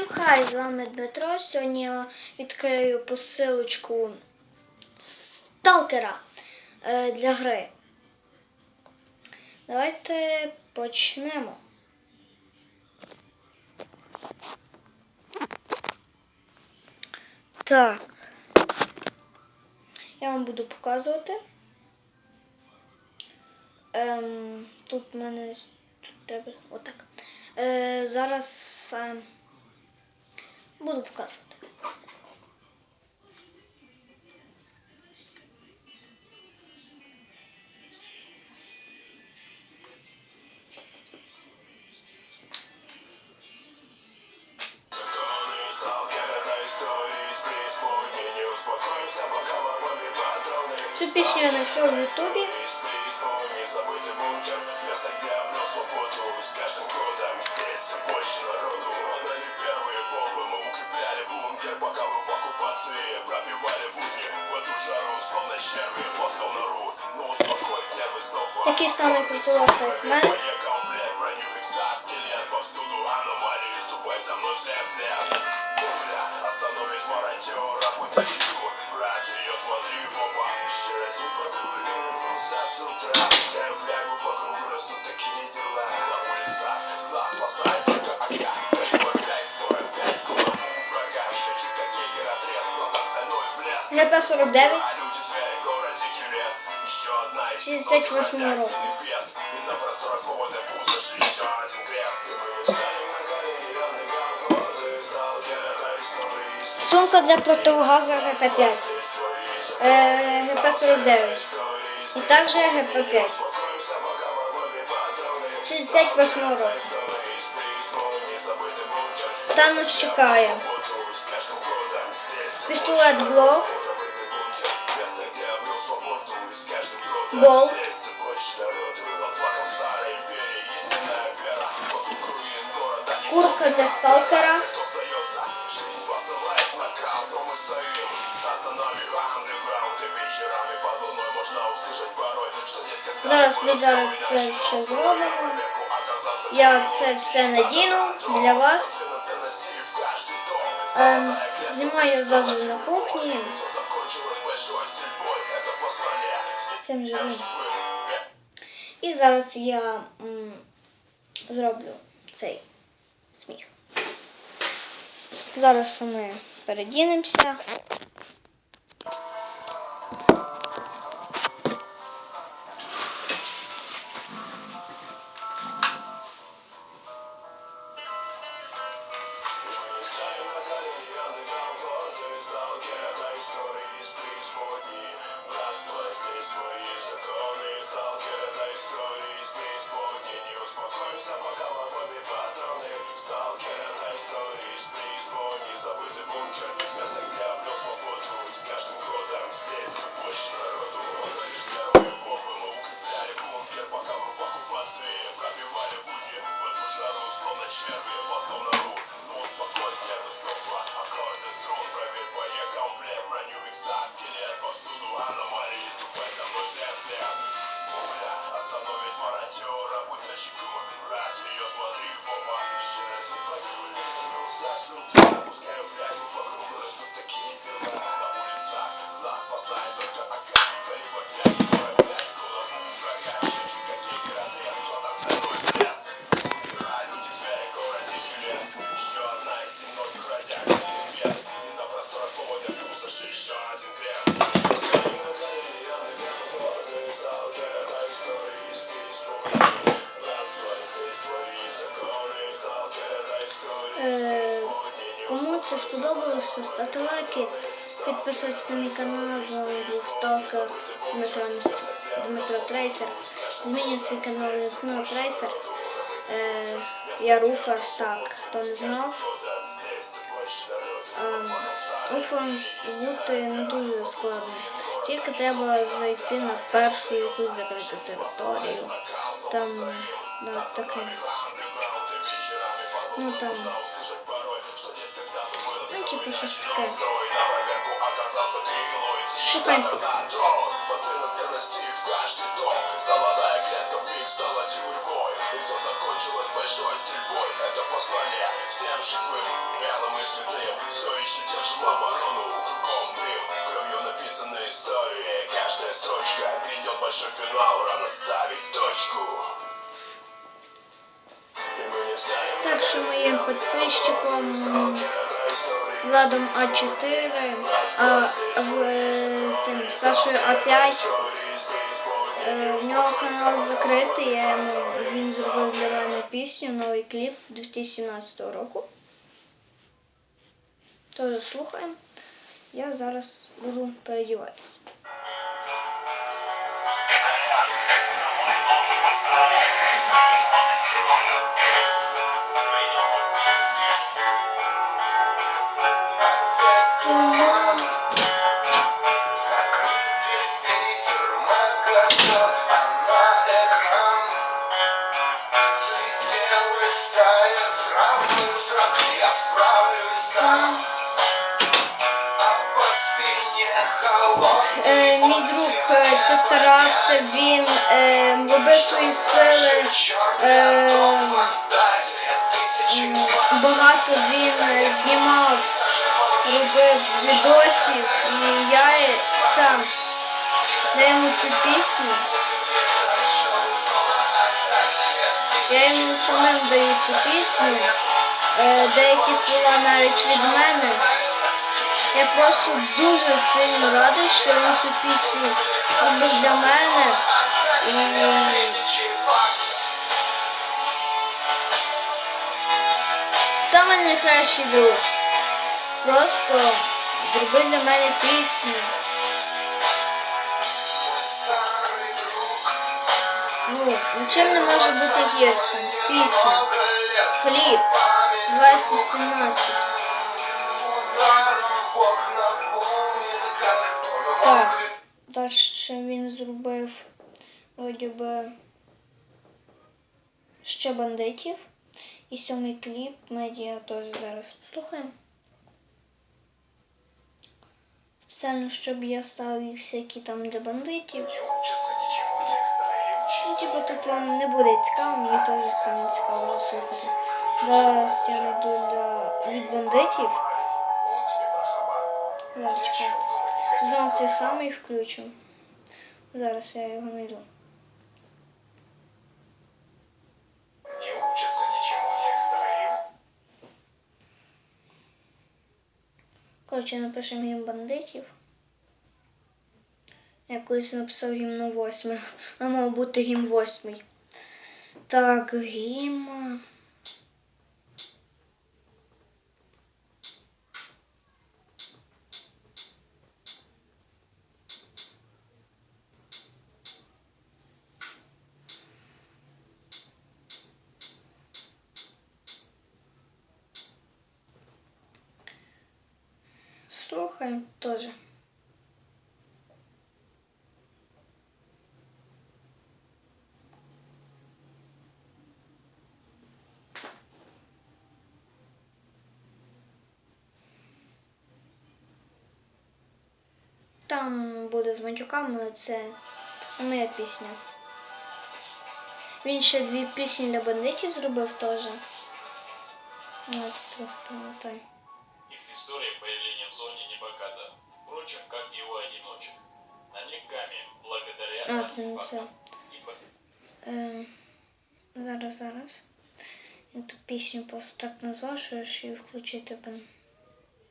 Всім хай! З вами Дмитро. Сьогодні я відкрию посилочку сталкера е, для гри. Давайте почнемо. Так, я вам буду показувати. Ем, Тут в мене тут тебе отак. Е, зараз. Е, Буду показывать. Цю песню я нашел в Ютубе. Забытый бункер, место, где обрел свободу С каждым годом здесь все больше народ Який саме присолодний мед? Не 49 68 року. Сумка для противогаза ГП5, е, ГП-49 і також ГП-5. 68 року. Там нас чекає. Пістолет Глок. Болт. Курка для сталкера. Зараз ми зараз це все зробимо. Я це все надіну для вас. Ем, знімаю завжди на кухні цим живим. І зараз я м, зроблю цей сміх. Зараз ми передінемося. Mexico and rise to your ставте лайки, підписуйтесь на мій канал, з вами був Сталкер Дмитро, Дмитро Трейсер. Змінюю свій канал Дмитро Трейсер. Е, я Руфа, так, хто не знав. Е, Руфа бути не дуже складно. Тільки треба зайти на першу якусь закриту територію. Там да, таке. Ну там. это сейчас такая... Что интересно? большой стрельбой Это послание всем Владом А4, а е, тим Сашою А5. Е, В нього канал закритий, я йому, він зробив для мене пісню, новий кліп 2017 року. Тож слухаємо. Я зараз буду передіватися. Мій друг е, це старався, він е, робив свої сили. Е, багато він е, знімав, робив відосів, і я е, сам даю йому цю пісню. Я йому самим даю цю пісню. Е, деякі слова навіть від мене. Я просто дуже сильно радий, що він цю пісню робив для мене. І саме найкращий друг. Просто зробив для мене пісню. Ну, нічим не може бути гіршим. Пісня. Лет 2017. ударом в окна помнит, как Так. Далі він зробив вроді би ще бандитів. І сьомий кліп медіа теж зараз послухаємо. Спеціально, щоб я ставив їх всякі там для бандитів. Типу, тут вам не буде цікаво, мені теж це не цікаво слухати. Зараз я знайду для від бандитів. Зараз чекайте. Знову цей самий включу. Зараз я його некоторые Коротше, напишемо їм бандитів. Я колись написав гімно восьме, а мав бути гімн восьмий. Так, гімн. Слухаємо теж. Там буде з матюками, це моя пісня. Він ще дві пісні для бандитів зробив теж. Ось трохи пам'ятаю. Их история появления в зоне небогата, впрочем, как у одиночек. Намеками, благодаря А, це не це. зараз, зараз. Я ту пісню просто так назвав, що я ж її включити би.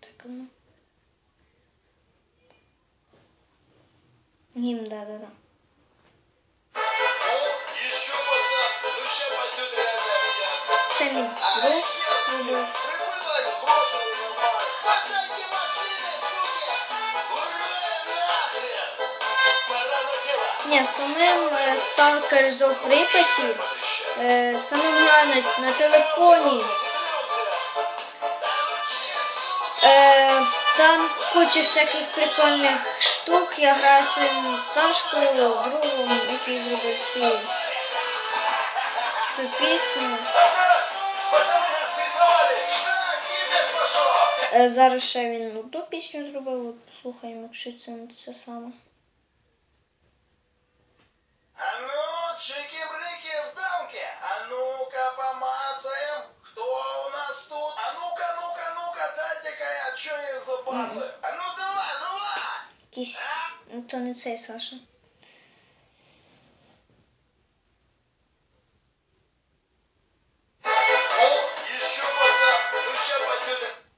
Так, ну. Гімн, да, да, да. Еще пацан, ну ща пойдет реально Це мій друг робив. Прибыла из Вроцлава, мать. Отдайте машины, суки! Ура, нахрен! Пора на дело! Ні, самим е, Stalker Зов Прип'яті, е, самим граю на, на телефоні. Е, там куча всяких прикольних штук. Я граю своїм Сашкою, другом, який зробив всі цю пісню. Е, зараз ще він ту пісню зробив, от послухаємо, якщо це не це саме. там. Якийсь. Ну, то не цей Саша.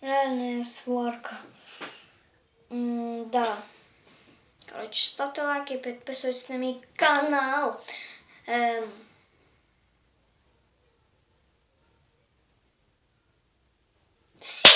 Реальная сварка. Да. Короче, ставьте лайки, подписывайтесь на мой канал. Эм... Все.